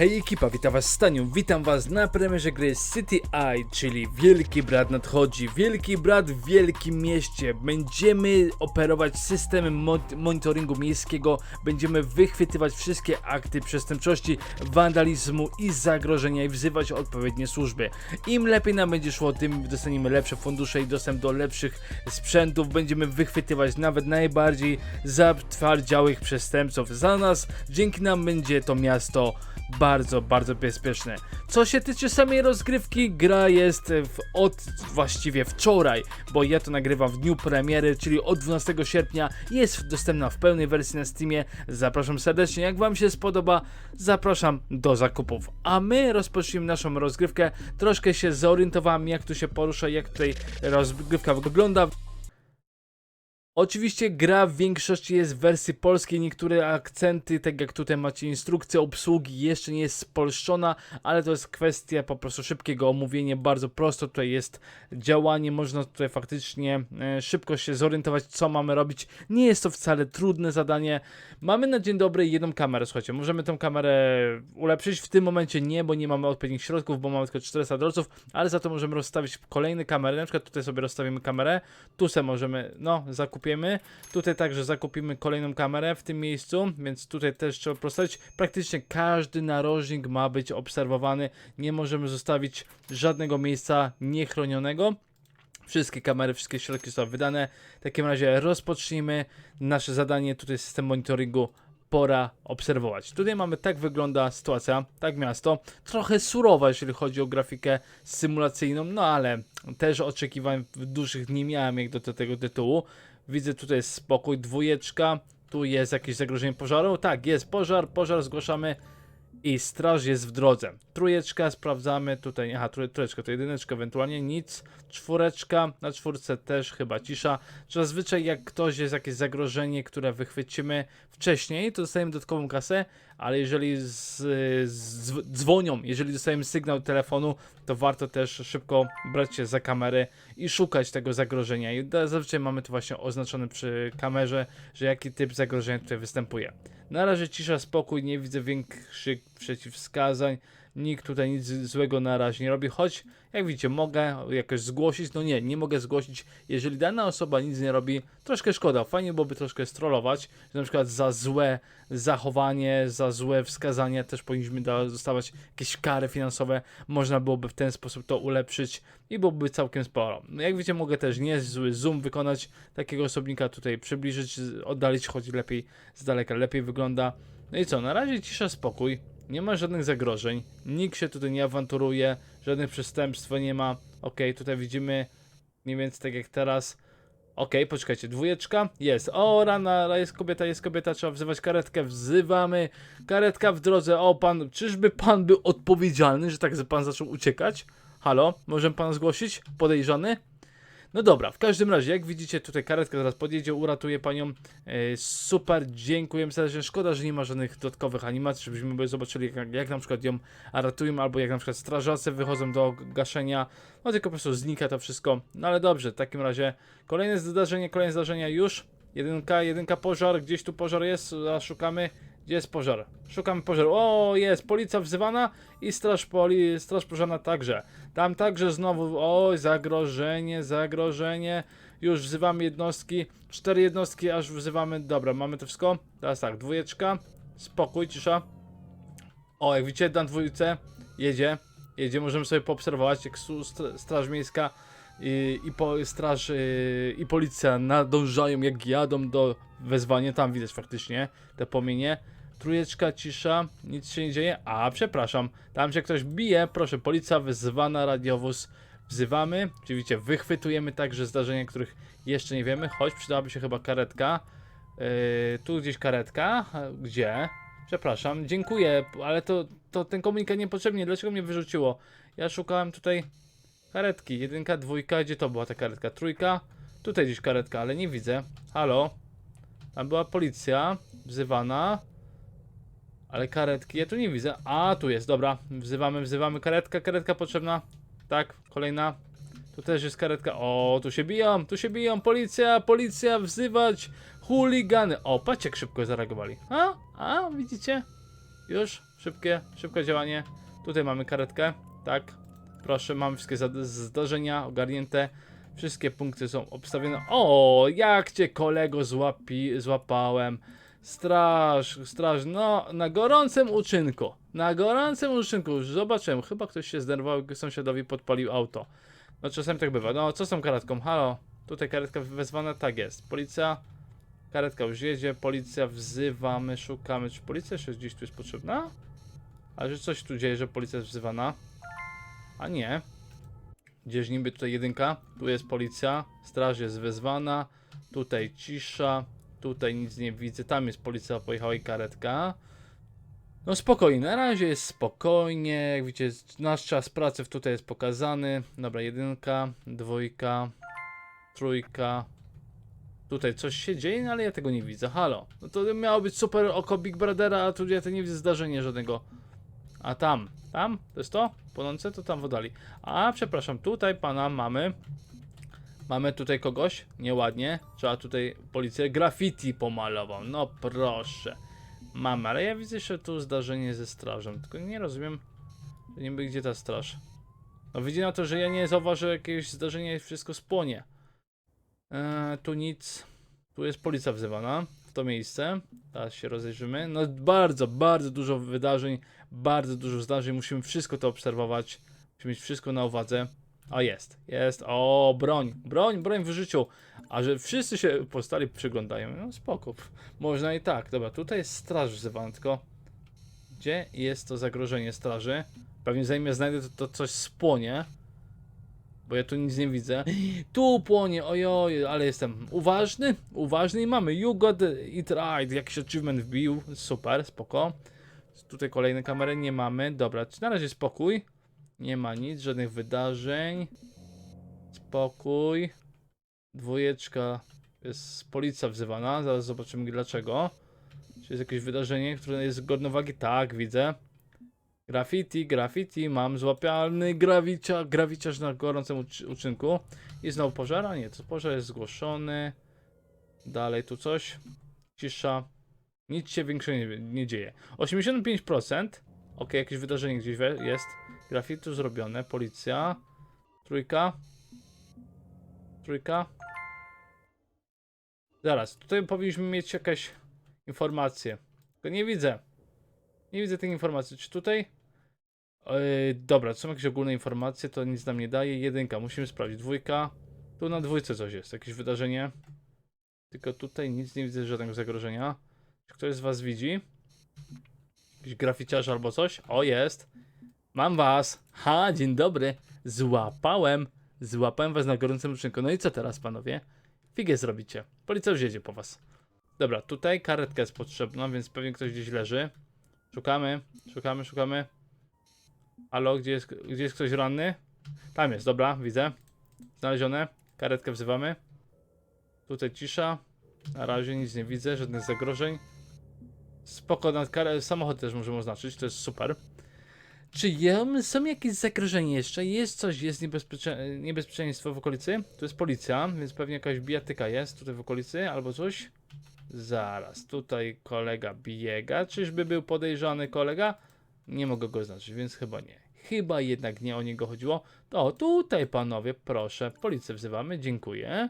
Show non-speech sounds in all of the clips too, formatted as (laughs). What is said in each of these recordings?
Hej ekipa, witam was Staniu, witam was na premierze gry City Eye, czyli Wielki Brat nadchodzi. Wielki Brat w wielkim mieście. Będziemy operować systemem mo- monitoringu miejskiego, będziemy wychwytywać wszystkie akty przestępczości, wandalizmu i zagrożenia i wzywać odpowiednie służby. Im lepiej nam będzie szło, tym dostaniemy lepsze fundusze i dostęp do lepszych sprzętów. Będziemy wychwytywać nawet najbardziej zatwardziałych przestępców. Za nas, dzięki nam będzie to miasto bardzo, bardzo bezpieczne. Co się tyczy samej rozgrywki, gra jest w, od właściwie wczoraj, bo ja to nagrywam w dniu premiery, czyli od 12 sierpnia. Jest dostępna w pełnej wersji na Steamie. Zapraszam serdecznie, jak Wam się spodoba, zapraszam do zakupów. A my rozpoczniemy naszą rozgrywkę. Troszkę się zorientowałem, jak tu się porusza, jak tutaj rozgrywka wygląda. Oczywiście gra w większości jest w wersji polskiej, niektóre akcenty, tak jak tutaj macie instrukcję obsługi, jeszcze nie jest spolszczona, ale to jest kwestia po prostu szybkiego omówienia, bardzo prosto tutaj jest działanie, można tutaj faktycznie e, szybko się zorientować, co mamy robić, nie jest to wcale trudne zadanie, mamy na dzień dobry jedną kamerę, słuchajcie, możemy tę kamerę ulepszyć, w tym momencie nie, bo nie mamy odpowiednich środków, bo mamy tylko 400 dolców, ale za to możemy rozstawić kolejne kamery, na przykład tutaj sobie rozstawimy kamerę, tu se możemy, no, zakupimy. Tutaj także zakupimy kolejną kamerę w tym miejscu, więc tutaj też trzeba prostować. Praktycznie każdy narożnik ma być obserwowany. Nie możemy zostawić żadnego miejsca niechronionego. Wszystkie kamery, wszystkie środki są wydane. W takim razie rozpocznijmy nasze zadanie. Tutaj system monitoringu. Pora obserwować. Tutaj mamy, tak wygląda sytuacja, tak miasto. Trochę surowa, jeżeli chodzi o grafikę symulacyjną, no ale też oczekiwań dużych nie miałem jak do tego tytułu. Widzę tutaj jest spokój, dwójeczka. Tu jest jakieś zagrożenie pożaru. Tak, jest pożar, pożar zgłaszamy i straż jest w drodze. Trójeczka sprawdzamy tutaj, aha, trój- trójeczka to jedyneczka, ewentualnie nic. Czwóreczka, na czwórce też chyba cisza. Zazwyczaj jak ktoś jest jakieś zagrożenie, które wychwycimy wcześniej, to dostajemy dodatkową kasę, ale jeżeli z, z, dzwonią, jeżeli dostajemy sygnał telefonu, to warto też szybko brać się za kamerę i szukać tego zagrożenia. I zazwyczaj mamy to właśnie oznaczone przy kamerze, że jaki typ zagrożenia tutaj występuje. Na razie cisza, spokój, nie widzę większych przeciwwskazań. Nikt tutaj nic złego na razie nie robi, choć jak widzicie, mogę jakoś zgłosić. No nie, nie mogę zgłosić, jeżeli dana osoba nic nie robi. Troszkę szkoda, fajnie byłoby troszkę strollować, że na przykład za złe zachowanie, za złe wskazania też powinniśmy dostawać jakieś kary finansowe. Można byłoby w ten sposób to ulepszyć i byłoby całkiem sporo. No jak widzicie, mogę też niezły zoom wykonać, takiego osobnika tutaj przybliżyć, oddalić, choć lepiej z daleka, lepiej wygląda. No i co, na razie cisza, spokój. Nie ma żadnych zagrożeń, nikt się tutaj nie awanturuje, żadnych przestępstw nie ma. Ok, tutaj widzimy mniej więcej tak jak teraz. Ok, poczekajcie, dwójeczka, jest. O, rana, jest kobieta, jest kobieta, trzeba wzywać karetkę, wzywamy. Karetka w drodze, o pan, czyżby pan był odpowiedzialny, że tak pan zaczął uciekać? Halo, możemy pana zgłosić? Podejrzany? No dobra, w każdym razie, jak widzicie, tutaj karetka zaraz podjedzie, uratuje panią. E, super, dziękujemy serdecznie. Szkoda, że nie ma żadnych dodatkowych animacji, żebyśmy by zobaczyli, jak, jak na przykład ją ratują, albo jak na przykład strażacy wychodzą do gaszenia. No tylko po prostu znika to wszystko. No ale dobrze, w takim razie kolejne zdarzenie, kolejne zdarzenia już. Jedynka, jedynka pożar, gdzieś tu pożar jest, a szukamy. Gdzie jest pożar? Szukamy pożaru. O, jest, policja wzywana i straż, poli, straż pożarna także. Tam także znowu, oj, zagrożenie, zagrożenie. Już wzywamy jednostki, cztery jednostki, aż wzywamy, dobra, mamy to wszystko. Teraz tak, dwójeczka, spokój, cisza. O, jak widzicie, na dwójce jedzie, jedzie, możemy sobie poobserwować, jak straż miejska i, i po, straż yy, i policja nadążają, jak jadą do wezwania, tam widać faktycznie te płomienie. Trójeczka, cisza, nic się nie dzieje. A, przepraszam, tam się ktoś bije, proszę, policja wezwana, radiowóz wzywamy. Oczywiście wychwytujemy także zdarzenia, których jeszcze nie wiemy, choć przydałaby się chyba karetka. Yy, tu gdzieś karetka, gdzie? Przepraszam, dziękuję, ale to, to ten komunikat niepotrzebnie, dlaczego mnie wyrzuciło? Ja szukałem tutaj karetki, jedynka, dwójka, gdzie to była ta karetka? Trójka, tutaj gdzieś karetka, ale nie widzę. Halo? Tam była policja wzywana. Ale karetki, ja tu nie widzę. A, tu jest, dobra. Wzywamy, wzywamy karetka, karetka potrzebna. Tak, kolejna. Tu też jest karetka. O, tu się biją, tu się biją. Policja, policja, wzywać. Chuligany. O, patrzcie jak szybko zareagowali. A, a, widzicie? Już, szybkie, szybkie działanie. Tutaj mamy karetkę, tak. Proszę, mamy wszystkie zdarzenia ogarnięte. Wszystkie punkty są obstawione. O, jak cię kolego złapi, złapałem. Straż, straż, no, na gorącym uczynku. Na gorącym uczynku, już zobaczyłem. Chyba ktoś się zdenerwował, sąsiadowi podpalił auto. No, czasem tak bywa. No, co z tą karetką? Halo, tutaj karetka wezwana, tak jest. Policja, karetka już jedzie, policja wzywamy, szukamy. Czy policja jeszcze gdzieś tu jest potrzebna? Ale że coś tu dzieje, że policja jest wzywana. A nie. Gdzieś niby tutaj jedynka, tu jest policja, straż jest wezwana, tutaj cisza, tutaj nic nie widzę, tam jest policja, pojechała i karetka. No spokojnie, na razie jest spokojnie, jak widzicie nasz czas pracy tutaj jest pokazany. Dobra, jedynka, dwójka, trójka. Tutaj coś się dzieje, no ale ja tego nie widzę, halo. No to miało być super oko Big Brothera, a tu ja to nie widzę zdarzenia żadnego. A tam, tam? To jest to? Płonące? To tam wodali. A, przepraszam, tutaj pana mamy. Mamy tutaj kogoś, nieładnie. Trzeba tutaj policję graffiti pomalował. No proszę. Mamy, ale ja widzę jeszcze tu zdarzenie ze strażą. Tylko nie rozumiem, niby gdzie ta straż. No widzi na to, że ja nie zauważę jakiegoś zdarzenia i wszystko spłonie. Eee, tu nic. Tu jest policja wzywana w to miejsce. Teraz się rozejrzymy. No bardzo, bardzo dużo wydarzeń, bardzo dużo zdarzeń. Musimy wszystko to obserwować. Musimy mieć wszystko na uwadze. O, jest, jest. O, broń, broń, broń w życiu. A że wszyscy się postali przyglądają, no spoko. Można i tak. Dobra, tutaj jest straż wzywana, tylko gdzie jest to zagrożenie straży? Pewnie zanim ja znajdę, to, to coś spłonie. Bo ja tu nic nie widzę. (gasps) Tu płonie, ojoj, ale jestem uważny, uważny i mamy. You got it right. Jakiś achievement wbił. Super, spoko. Tutaj kolejne kamery nie mamy. Dobra, na razie spokój. Nie ma nic, żadnych wydarzeń. Spokój. Dwójeczka. Jest policja wzywana. Zaraz zobaczymy dlaczego. Czy jest jakieś wydarzenie, które jest godne wagi? Tak, widzę. Graffiti, graffiti, mam złapialny grawicia, grawiciarz na gorącym uczy- uczynku. I znowu pożar, a nie, to pożar jest zgłoszony. Dalej tu coś. Cisza. Nic się większego nie, nie dzieje. 85%. Ok, jakieś wydarzenie gdzieś jest. Graffiti zrobione, policja. Trójka. Trójka. Zaraz, tutaj powinniśmy mieć jakieś informacje. Tylko nie widzę. Nie widzę tych informacji. Czy tutaj? Yy, dobra, są jakieś ogólne informacje, to nic nam nie daje. Jedynka, musimy sprawdzić. Dwójka. Tu na dwójce coś jest, jakieś wydarzenie. Tylko tutaj nic nie widzę żadnego zagrożenia. Czy ktoś z was widzi? Jakiś graficiarz albo coś? O, jest. Mam was. Ha, dzień dobry. Złapałem. Złapałem was na gorącym uczynku. No i co teraz, panowie? Figę zrobicie. Policja już jedzie po was. Dobra, tutaj karetka jest potrzebna, więc pewnie ktoś gdzieś leży. Szukamy, szukamy, szukamy. Halo, gdzie jest, gdzie jest ktoś ranny? Tam jest, dobra, widzę. Znalezione. Karetkę wzywamy. Tutaj cisza. Na razie nic nie widzę, żadnych zagrożeń. Spoko, samochód też możemy oznaczyć, to jest super. Czy są jakieś zagrożenia jeszcze? Jest coś, jest niebezpiecze, niebezpieczeństwo w okolicy? Tu jest policja, więc pewnie jakaś bijatyka jest tutaj w okolicy, albo coś. Zaraz, tutaj kolega biega. Czyżby był podejrzany kolega? Nie mogę go znaleźć, więc chyba nie. Chyba jednak nie o niego chodziło. To tutaj panowie, proszę, policję wzywamy, dziękuję.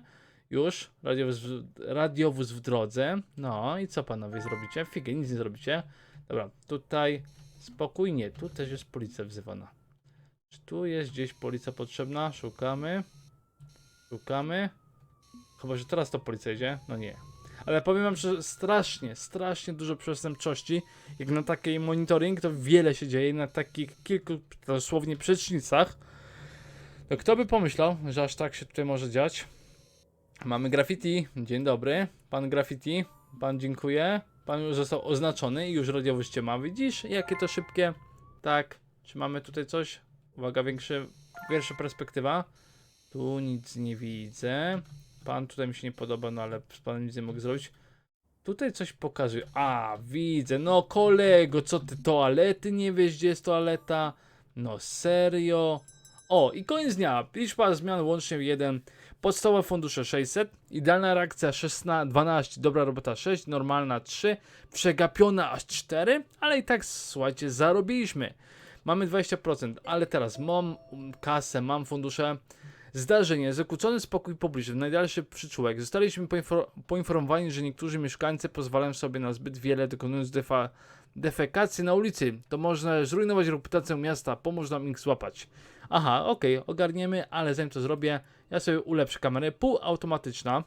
Już, radiowóz, w- radiowóz w drodze. No i co panowie zrobicie? Figę, nic nie zrobicie. Dobra, tutaj spokojnie, tu też jest policja wzywana. Czy tu jest gdzieś policja potrzebna? Szukamy. Szukamy. Chyba, że teraz to policja idzie? No nie. Ale powiem wam, że strasznie, strasznie dużo przestępczości. Jak na taki monitoring, to wiele się dzieje na takich kilku dosłownie przecznicach. To kto by pomyślał, że aż tak się tutaj może dziać? Mamy graffiti. Dzień dobry. Pan graffiti. Pan dziękuję. Pan już został oznaczony i już radiowość ma. Widzisz, jakie to szybkie? Tak. Czy mamy tutaj coś? Uwaga, większy, większa perspektywa. Tu nic nie widzę. Pan tutaj mi się nie podoba, no ale z panem nic nie mogę zrobić. Tutaj coś pokazuje. A, widzę. No kolego, co ty toalety nie wiesz, gdzie jest toaleta? No serio. O, i koniec dnia. Liczba zmian łącznie jeden. Podstawowe fundusze 600, idealna reakcja 16, 12, dobra robota 6, normalna 3, przegapiona aż 4, ale i tak słuchajcie, zarobiliśmy. Mamy 20%, ale teraz mam kasę, mam fundusze. Zdarzenie, zakłócony spokój publiczny, najdalszy przyczółek. Zostaliśmy poinfor- poinformowani, że niektórzy mieszkańcy pozwalają sobie na zbyt wiele, dokonując defa- na ulicy. To może zrujnować reputację miasta, pomóż nam ich złapać. Aha, okej, ogarniemy, ale zanim to zrobię, ja sobie ulepszę kamerę. Półautomatyczna.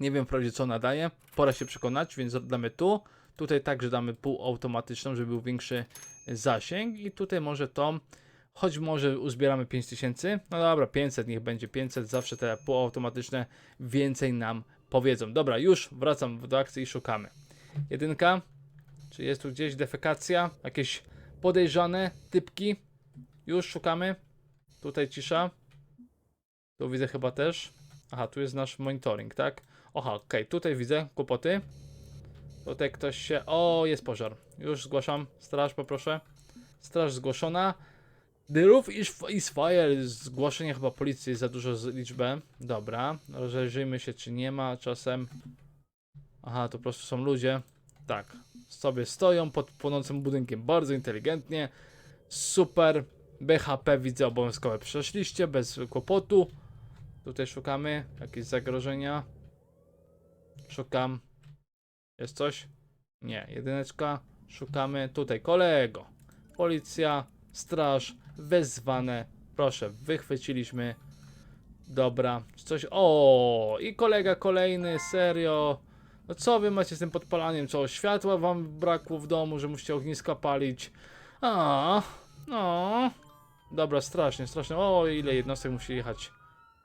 Nie wiem wprawdzie co ona daje, pora się przekonać, więc damy tu. Tutaj także damy półautomatyczną, żeby był większy zasięg. I tutaj może to, choć może uzbieramy 5000, no dobra, 500, niech będzie 500, zawsze te półautomatyczne więcej nam powiedzą. Dobra, już wracam do akcji i szukamy. Jedynka, czy jest tu gdzieś defekacja, jakieś podejrzane typki, już szukamy, tutaj cisza, tu widzę chyba też, aha, tu jest nasz monitoring, tak? Aha, okej, tutaj widzę kłopoty, Tutaj ktoś się. O, jest pożar. Już zgłaszam. Straż, poproszę. Straż zgłoszona. The roof is, fire. Zgłoszenie chyba policji za dużo z liczbę. Dobra. Rozejrzyjmy się, czy nie ma czasem. Aha, to po prostu są ludzie. Tak. Sobie stoją pod płonącym budynkiem. Bardzo inteligentnie. Super. BHP widzę obowiązkowe przeszliście bez kłopotu. Tutaj szukamy jakieś zagrożenia. Szukam. Jest coś? Nie, jedyneczka. Szukamy tutaj kolego. Policja, straż, wezwane. Proszę, wychwyciliśmy. Dobra, coś. O, i kolega kolejny, serio. No co wy macie z tym podpalaniem? Co, światła wam brakło w domu, że musicie ogniska palić? A, no. Dobra, strasznie, strasznie. O, ile jednostek musi jechać.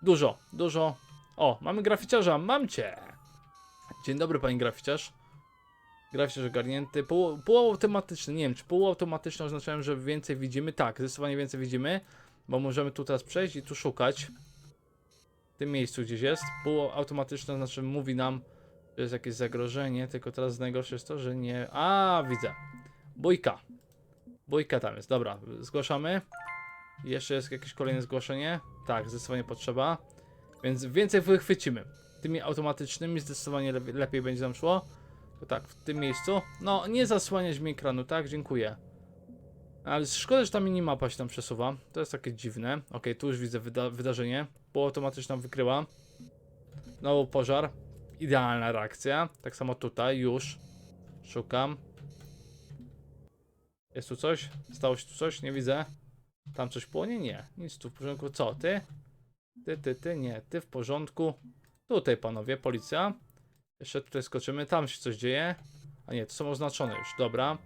Dużo, dużo. O, mamy graficiarza, mam cię. Dzień dobry, panie graficiarz. Graficiarz ogarnięty. Pół, półautomatyczny, nie wiem, czy półautomatyczny oznaczają, że więcej widzimy? Tak, zdecydowanie więcej widzimy, bo możemy tu teraz przejść i tu szukać. W tym miejscu gdzieś jest. Półautomatyczne znaczy mówi nam, że jest jakieś zagrożenie, tylko teraz najgorsze jest to, że nie... A, widzę. Bójka. Bójka tam jest, dobra, zgłaszamy. Jeszcze jest jakieś kolejne zgłoszenie? Tak, zdecydowanie potrzeba. Więc więcej wychwycimy. Tymi automatycznymi zdecydowanie lepiej, lepiej będzie nam szło. To tak, w tym miejscu. No, nie zasłaniać mi ekranu, tak? Dziękuję. Ale szkoda, że ta minimapa się tam przesuwa. To jest takie dziwne. Ok, tu już widzę wyda wydarzenie. Półautomatyczna wykryła. Znowu pożar. Idealna reakcja. Tak samo tutaj, już. Szukam. Jest tu coś? Stało się tu coś? Nie widzę. Tam coś płonie? Nie. Nic tu w porządku. Co, ty? Ty, ty, ty, nie. Ty w porządku. Tutaj, panowie, policja. Jeszcze tutaj skoczymy. Tam się coś dzieje. A nie, to są oznaczone już. Dobra.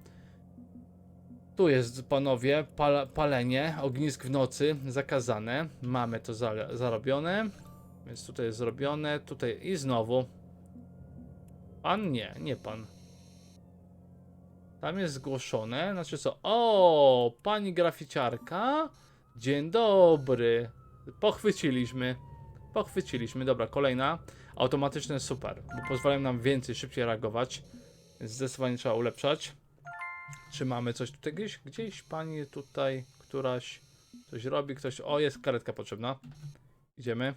Tu jest, panowie, pal palenie. Ognisk w nocy. Zakazane. Mamy to za zarobione. Więc tutaj jest zrobione. Tutaj i znowu. Pan? Nie, nie pan. Tam jest zgłoszone. Znaczy co? O, pani graficiarka. Dzień dobry. Pochwyciliśmy. Pochwyciliśmy. Dobra, kolejna. Automatyczne super, bo pozwalają nam więcej, szybciej reagować. Więc zdecydowanie trzeba ulepszać. Czy mamy coś tutaj gdzieś? Gdzieś pani tutaj, któraś coś robi, ktoś... O, jest karetka potrzebna. Idziemy.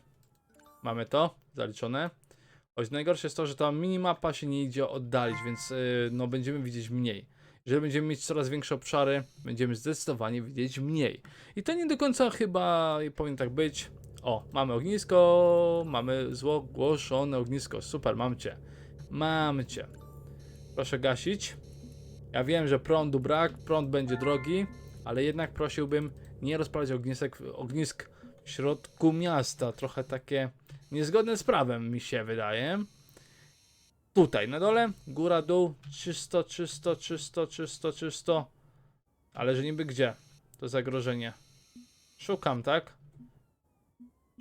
Mamy to, zaliczone. Choć najgorsze jest to, że ta minimapa się nie idzie oddalić, więc yy, no będziemy widzieć mniej. Jeżeli będziemy mieć coraz większe obszary, będziemy zdecydowanie widzieć mniej. I to nie do końca chyba powinno tak być. O, mamy ognisko, mamy zgłoszone ognisko. Super, mam cię. Mam cię. Proszę gasić. Ja wiem, że prądu brak, prąd będzie drogi, ale jednak prosiłbym nie rozpalać ognisek, ognisk w środku miasta. Trochę takie niezgodne z prawem mi się wydaje. Tutaj na dole, góra, dół, czysto, czysto, czysto, czysto, czysto. Ale że niby gdzie? To zagrożenie. Szukam, tak?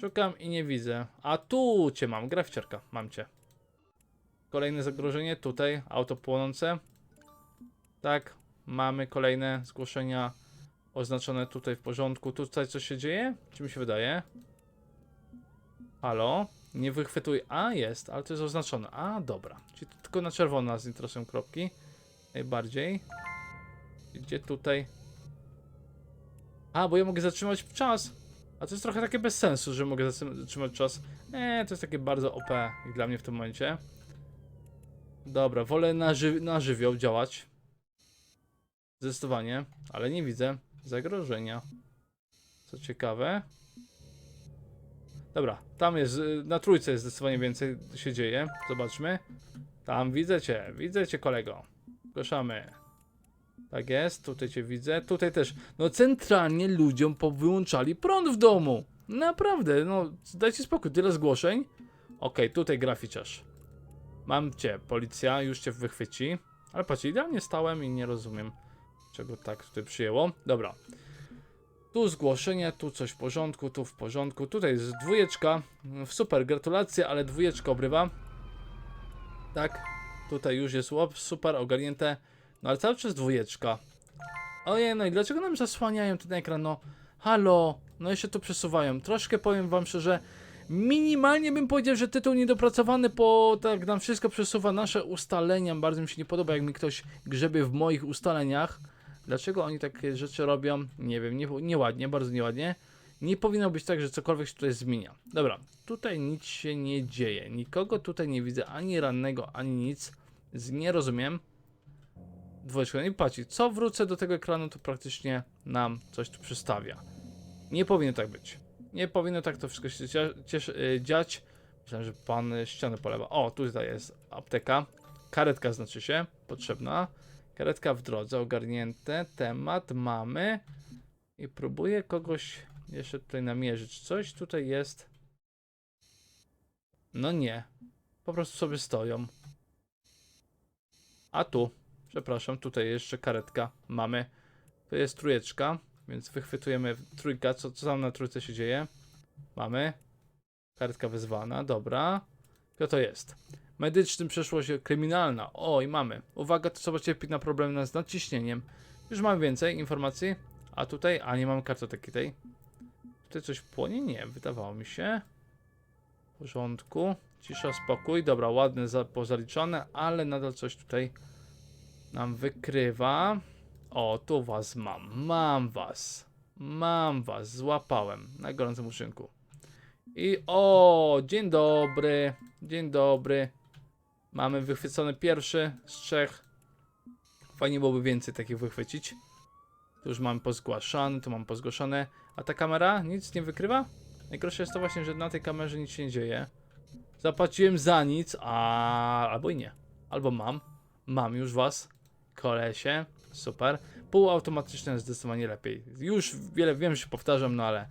Szukam i nie widzę. A tu cię mam, graficiarka, mam cię. Kolejne zagrożenie, tutaj, auto płonące. Tak, mamy kolejne zgłoszenia oznaczone tutaj w porządku. Tutaj coś się dzieje? Czy mi się wydaje? Halo? Nie wychwytuj. A, jest, ale to jest oznaczone. A, dobra. Czyli tylko na czerwono nas interesują kropki. Najbardziej. Gdzie tutaj? A, bo ja mogę zatrzymać czas. A to jest trochę takie bez sensu, że mogę zatrzymać czas. Eee, to jest takie bardzo OP dla mnie w tym momencie. Dobra, wolę na, ży na żywioł działać. Zdecydowanie, ale nie widzę zagrożenia. Co ciekawe. Dobra, tam jest, y, na trójce jest zdecydowanie więcej się dzieje. Zobaczmy. Tam widzę cię, widzę cię kolego. Proszamy. Tak jest, tutaj cię widzę. Tutaj też. No centralnie ludziom powyłączali prąd w domu. Naprawdę, no dajcie spokój, tyle zgłoszeń. Okej, tutaj graficiarz. Mam cię, policja już cię wychwyci. Ale patrz, idealnie stałem i nie rozumiem, czego tak tutaj przyjęło. Dobra. Tu zgłoszenie, tu coś w porządku, tu w porządku. Tutaj jest dwójeczka. Super, gratulacje, ale dwójeczka obrywa. Tak, tutaj już jest łop, super, ogarnięte. No ale cały czas dwójeczka. Ojej, no i dlaczego nam zasłaniają ten ekran? No, halo, no jeszcze to przesuwają. Troszkę powiem wam szczerze, minimalnie bym powiedział, że tytuł niedopracowany, bo tak nam wszystko przesuwa nasze ustalenia. Bardzo mi się nie podoba, jak mi ktoś grzebie w moich ustaleniach. Dlaczego oni takie rzeczy robią? Nie wiem, nie, nieładnie, bardzo nieładnie. Nie powinno być tak, że cokolwiek się tutaj zmienia. Dobra, tutaj nic się nie dzieje. Nikogo tutaj nie widzę, ani rannego, ani nic. Nie rozumiem. Dwójeczka nie płaci. Co wrócę do tego ekranu, to praktycznie nam coś tu przystawia. Nie powinno tak być. Nie powinno tak to wszystko się y, dziać. Myślałem, że pan ścianę polewa. O, tutaj jest apteka. Karetka znaczy się, potrzebna. Karetka w drodze, ogarnięte. Temat mamy. I próbuję kogoś jeszcze tutaj namierzyć. Coś tutaj jest. No nie. Po prostu sobie stoją. A tu, przepraszam, tutaj jeszcze karetka mamy. To jest trójeczka, więc wychwytujemy trójka. Co, co tam na trójce się dzieje? Mamy. Karetka wezwana, dobra. Kto to jest? Medycznym przeszłość kryminalna. O, i mamy. Uwaga, to zobaczcie, na problem z nadciśnieniem. Już mam więcej informacji. A tutaj, a nie mam kartoteki tej. Tutaj coś płonie? Nie, wydawało mi się. W porządku. Cisza, spokój. Dobra, ładne za, pozaliczone, ale nadal coś tutaj nam wykrywa. O, tu was mam. Mam was. Mam was. Złapałem na gorącym uczynku. I o, dzień dobry. Dzień dobry. Mamy wychwycony pierwszy z trzech. Fajnie byłoby więcej takich wychwycić. Tu już mam pozgłaszane, tu mam pozgłoszone. A ta kamera nic nie wykrywa? Najgorsze jest to właśnie, że na tej kamerze nic się nie dzieje. Zapłaciłem za nic, a albo i nie. Albo mam. Mam już was. Kolesie. Super. Półautomatyczne zdecydowanie lepiej. Już wiele wiem, że powtarzam, no ale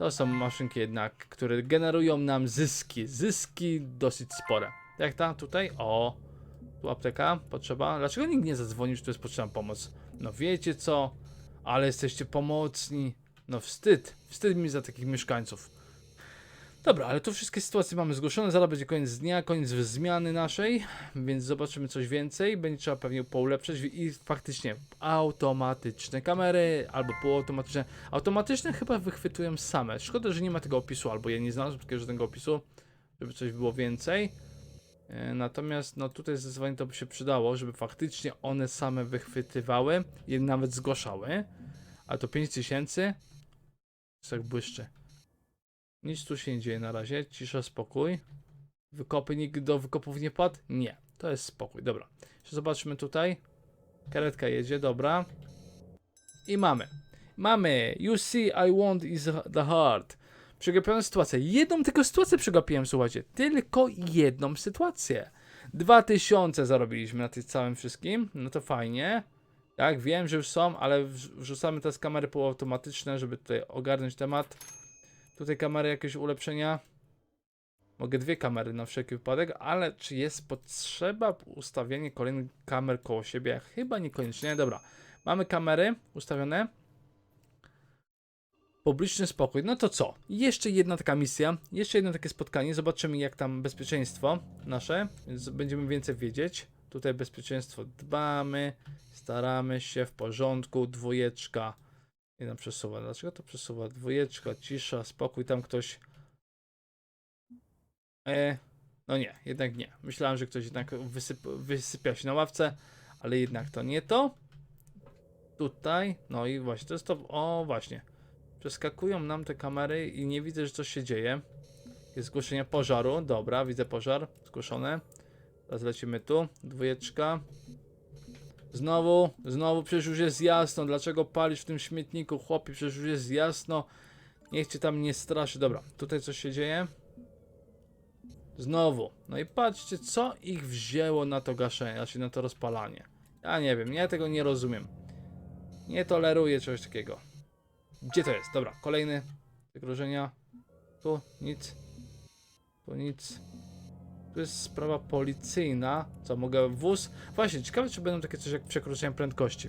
to są maszynki jednak, które generują nam zyski. Zyski dosyć spore. Jak ta tutaj? O, tu apteka, potrzeba. Dlaczego nikt nie zadzwonił, że tu jest potrzebna pomoc? No wiecie co? Ale jesteście pomocni. No wstyd. Wstyd mi za takich mieszkańców. Dobra, ale tu wszystkie sytuacje mamy zgłoszone. Zaraz będzie koniec dnia, koniec zmiany naszej, więc zobaczymy coś więcej. Będzie trzeba pewnie poulepszać i faktycznie automatyczne kamery albo półautomatyczne. Automatyczne chyba wychwytują same. Szkoda, że nie ma tego opisu, albo ja nie znalazłem takiego żadnego opisu, żeby coś było więcej. E, Natomiast no tutaj zdecydowanie to by się przydało, żeby faktycznie one same wychwytywały i nawet zgłaszały. A to 5000 jest jak błyszczy. Nic tu się nie dzieje na razie. Cisza, spokój. Wykopy nikt do wykopów nie padł? Nie. To jest spokój. Dobra. Zobaczmy tutaj. Karetka jedzie, dobra. I mamy. Mamy. You see, I want is the heart. Przegapiłem sytuację. Jedną tylko sytuację przegapiłem, słuchajcie. Tylko jedną sytuację. 2000 zarobiliśmy na tym całym wszystkim. No to fajnie. Tak, wiem, że już są, ale wrz- wrzucamy teraz kamery półautomatyczne, żeby tutaj ogarnąć temat. Tutaj kamery jakieś ulepszenia. Mogę dwie kamery na wszelki wypadek, ale czy jest potrzeba ustawienia kolejnych kamer koło siebie? Chyba niekoniecznie. Dobra, mamy kamery ustawione. Publiczny spokój. No to co? Jeszcze jedna taka misja, jeszcze jedno takie spotkanie. Zobaczymy, jak tam bezpieczeństwo nasze, więc będziemy więcej wiedzieć. Tutaj bezpieczeństwo dbamy, staramy się w porządku. Dwójeczka. Jedna przesuwa. Dlaczego to przesuwa? Dwójeczka, cisza, spokój. Tam ktoś. E, no nie, jednak nie. Myślałem, że ktoś jednak wysyp, wysypia się na ławce, ale jednak to nie to. Tutaj, no i właśnie, to jest to. O, właśnie. Przeskakują nam te kamery i nie widzę, że coś się dzieje. Jest zgłoszenie pożaru. Dobra, widzę pożar. Zgłoszone. Teraz lecimy tu. Dwójeczka. Znowu, znowu, przecież już jest jasno. Dlaczego palisz w tym śmietniku, chłopie? Przecież już jest jasno. Niech cię tam nie straszy. Dobra, tutaj coś się dzieje. Znowu. No i patrzcie, co ich wzięło na to gaszenie, znaczy na to rozpalanie. Ja nie wiem, ja tego nie rozumiem. Nie toleruję czegoś takiego. Gdzie to jest? Dobra, kolejny. Zagrożenia. Tu nic. Tu nic. Tu jest sprawa policyjna. Co, mogę wóz? Właśnie, ciekawe czy będą takie coś jak przekroczenie prędkości.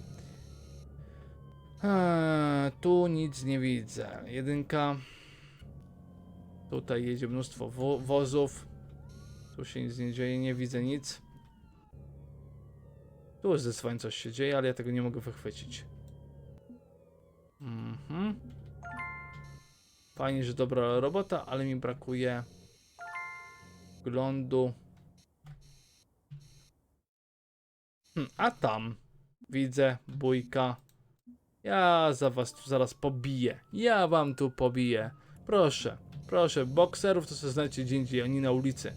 Eee, tu nic nie widzę. Jedynka. Tutaj jedzie mnóstwo wo wozów. Tu się nic nie dzieje, nie widzę nic. Tu zdecydowanie coś się dzieje, ale ja tego nie mogę wychwycić. Mhm. Fajnie, że dobra robota, ale mi brakuje wglądu. Hm, a tam widzę bójka. Ja za was tu zaraz pobiję. Ja wam tu pobiję. Proszę, proszę, bokserów to sobie znajdziecie gdzie indziej, a nie na ulicy.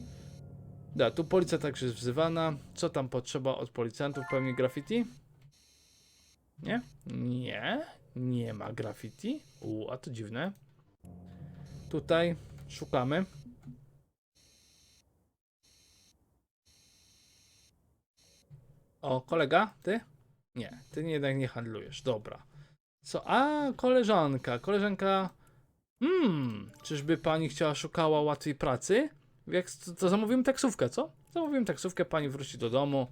Da, tu policja także jest wzywana. Co tam potrzeba od policjantów? Pewnie graffiti? Nie? Nie. Nie ma graffiti. U, a to dziwne. Tutaj szukamy. O, kolega? Ty? Nie, ty jednak nie handlujesz. Dobra. Co? A, koleżanka. Koleżanka. Hmm, czyżby pani chciała, szukała łatwej pracy? Jak, to, to taksówkę, co? Zamówiłem taksówkę, pani wróci do domu.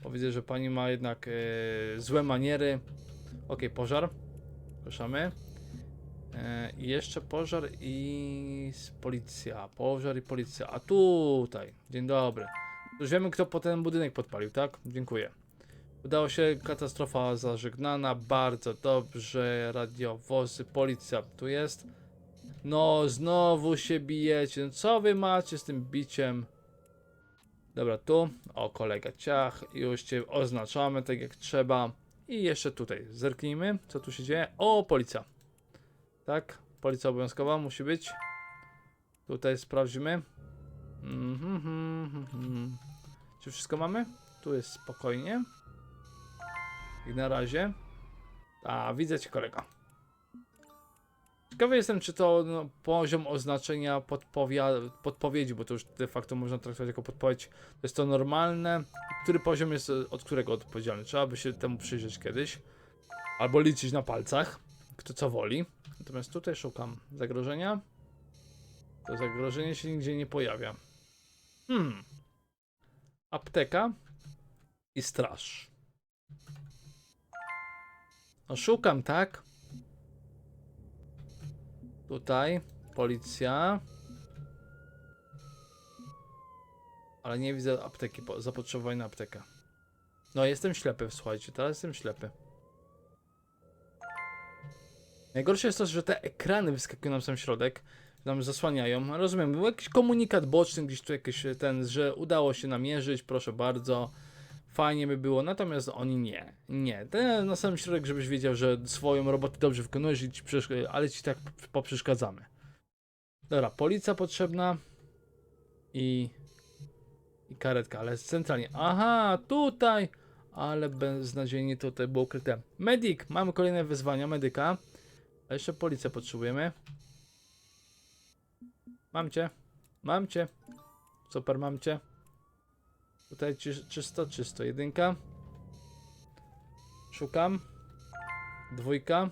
Bo że pani ma jednak e, złe maniery. Okej, pożar. Proszamy. E, I jeszcze pożar i policja. Pożar i policja. A tutaj. Dzień dobry. Już wiemy, kto po ten budynek podpalił, tak? Dziękuję. Udało się, katastrofa zażegnana. Bardzo dobrze. Radiowozy, policja tu jest. No, znowu się bijecie. No, co wy macie z tym biciem? Dobra, tu. O, kolega ciach. Już cię oznaczamy tak jak trzeba. I jeszcze tutaj. Zerknijmy, co tu się dzieje. O, policja. Tak, policja obowiązkowa musi być. Tutaj sprawdzimy. Mhm, mhm. Czy wszystko mamy? Tu jest spokojnie. Jak na razie. A, widzę cię kolega. Ciekawy jestem, czy to no, poziom oznaczenia podpowiedzi, bo to już de facto można traktować jako podpowiedź. Jest to normalne. Który poziom jest od którego odpowiedzialny? Trzeba by się temu przyjrzeć kiedyś. Albo liczyć na palcach. Kto co woli. Natomiast tutaj szukam zagrożenia. To zagrożenie się nigdzie nie pojawia. Hmm. Apteka i straż. No szukam, tak? Tutaj policja. Ale nie widzę apteki, po- zapotrzebowania na aptekę. No jestem ślepy, słuchajcie, teraz jestem ślepy. Najgorsze jest to, że te ekrany wyskakują nam sam środek, nam zasłaniają. Rozumiem, był jakiś komunikat boczny, gdzieś tu jakiś ten, że udało się namierzyć, proszę bardzo. Fajnie by było, natomiast oni nie. Nie. Ten na samym środek, żebyś wiedział, że swoją robotę dobrze wykonujesz, i ci ale ci tak poprzeszkadzamy. Dobra, policja potrzebna i, i karetka, ale centralnie. Aha, tutaj! Ale beznadziejnie tutaj było ukryte. Medik! Mamy kolejne wyzwania, medyka. A jeszcze policję potrzebujemy. Mam cię. Mam cię. Super, mam cię. Tutaj czy, czysto, czysto. Jedynka. Szukam. Dwójka.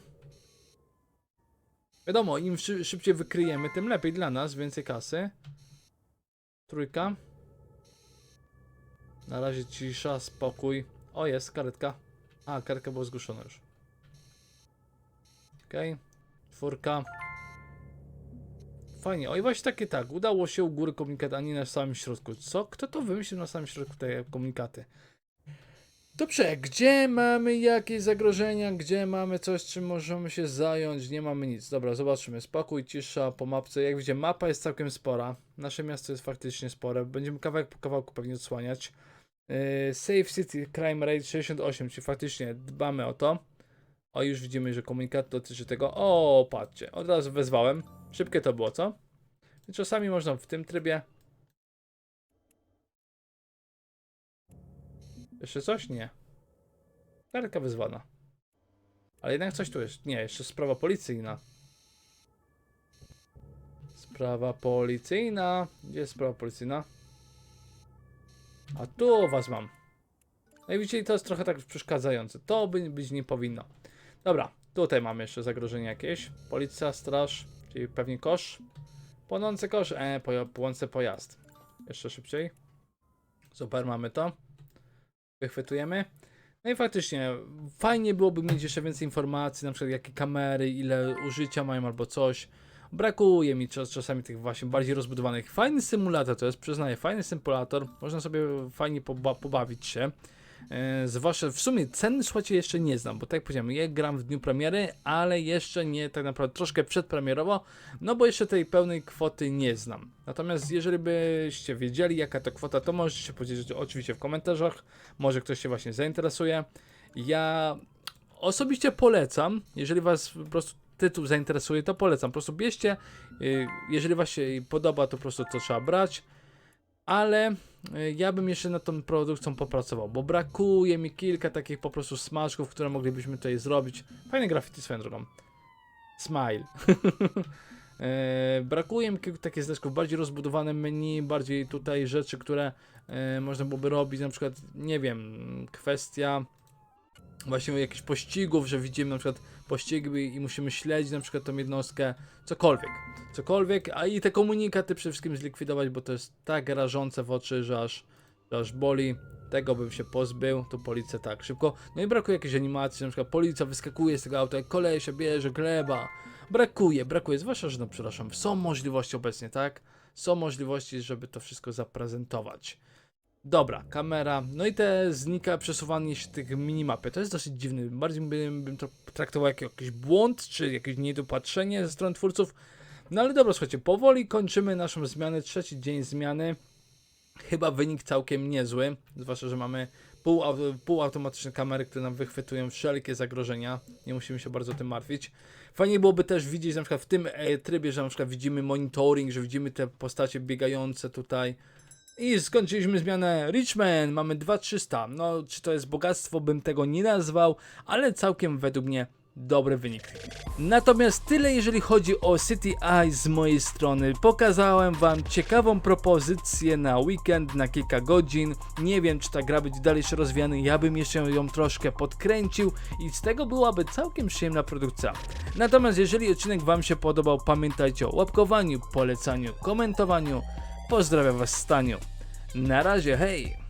Wiadomo, im szy, szybciej wykryjemy, tym lepiej dla nas, więcej kasy. Trójka. Na razie cisza, spokój. O, jest karetka. A, karetka była zgłoszona już. Okej. Czwórka. Fajnie. O i właśnie takie tak. Udało się u góry komunikat, a nie na samym środku. Co? Kto to wymyślił na samym środku te komunikaty? Dobrze, gdzie mamy jakieś zagrożenia? Gdzie mamy coś, czym możemy się zająć? Nie mamy nic. Dobra, zobaczymy. Spokój, cisza po mapce. Jak widzicie, mapa jest całkiem spora. Nasze miasto jest faktycznie spore. Będziemy kawałek po kawałku pewnie odsłaniać. Yy, Safe City Crime Rate 68, czyli faktycznie dbamy o to. O, już widzimy, że komunikat dotyczy tego. O, patrzcie, od razu wezwałem. Szybkie to było, co? Czasami można w tym trybie. Jeszcze coś? Nie. Kartka wezwana. Ale jednak coś tu jest. Nie, jeszcze sprawa policyjna. Sprawa policyjna. Gdzie jest sprawa policyjna? A tu was mam. No i widzicie, to jest trochę tak przeszkadzające. To by być nie powinno. Dobra, tutaj mamy jeszcze zagrożenie jakieś. Policja, straż, czyli pewnie kosz. Płonący kosz, e, płonący pojazd. Jeszcze szybciej. Super, mamy to. Wychwytujemy. No i faktycznie, fajnie byłoby mieć jeszcze więcej informacji, na przykład jakie kamery, ile użycia mają albo coś. Brakuje mi czas, czasami tych właśnie bardziej rozbudowanych. Fajny symulator to jest, przyznaję, fajny symulator. Można sobie fajnie poba pobawić się. E, zwłaszcza w sumie ceny, słuchajcie, jeszcze nie znam, bo tak jak powiedziałem, ja gram w dniu premiery, ale jeszcze nie tak naprawdę troszkę przedpremierowo, no bo jeszcze tej pełnej kwoty nie znam. Natomiast jeżeli byście wiedzieli, jaka to kwota, to możecie podzielić oczywiście w komentarzach. Może ktoś się właśnie zainteresuje. Ja osobiście polecam, jeżeli was po prostu tytuł zainteresuje, to polecam. Po prostu bierzcie, y, jeżeli was się podoba, to po prostu to trzeba brać. Ale ja bym jeszcze nad tą produkcją popracował, bo brakuje mi kilka takich po prostu smaczków, które moglibyśmy tutaj zrobić. Fajne graffiti swoją drogą. Smile. (laughs) E, brakuje mi kilku takich znaczków, bardziej rozbudowane menu, bardziej tutaj rzeczy, które e, można byłoby robić, na przykład, nie wiem, kwestia właśnie jakichś pościgów, że widzimy na przykład pościgi i musimy śledzić na przykład tą jednostkę, cokolwiek, cokolwiek, a i te komunikaty przede wszystkim zlikwidować, bo to jest tak rażące w oczy, że aż, że aż boli. Tego bym się pozbył, tu policja tak szybko. No i brakuje jakiejś animacji, na przykład policja wyskakuje z tego auta, jak kolesia bierze gleba. Brakuje, brakuje, zwłaszcza, że no przepraszam, są możliwości obecnie, tak? Są możliwości, żeby to wszystko zaprezentować. Dobra, kamera. No i te znika przesuwanie się tych minimapy. To jest dosyć dziwne. Bardziej bym, bym to traktował jako jakiś błąd, czy jakieś niedopatrzenie ze strony twórców. No ale dobra, słuchajcie, powoli kończymy naszą zmianę. Trzeci dzień zmiany. Chyba wynik całkiem niezły. Zwłaszcza, że mamy pół, półautomatyczne kamery, które nam wychwytują wszelkie zagrożenia. Nie musimy się bardzo tym martwić. Fajnie byłoby też widzieć na przykład w tym e, trybie, że na przykład widzimy monitoring, że widzimy te postacie biegające tutaj. I skończyliśmy zmianę Richmond, mamy 2300. No, czy to jest bogactwo, bym tego nie nazwał, ale całkiem według mnie dobry wynik. Natomiast tyle jeżeli chodzi o City Eyes z mojej strony. Pokazałem wam ciekawą propozycję na weekend, na kilka godzin. Nie wiem, czy ta gra będzie dalej jeszcze rozwijana, ja bym jeszcze ją troszkę podkręcił i z tego byłaby całkiem przyjemna produkcja. Natomiast jeżeli odcinek wam się podobał, pamiętajcie o łapkowaniu, polecaniu, komentowaniu. Pozdrawiam was Staniu. Na razie, hej!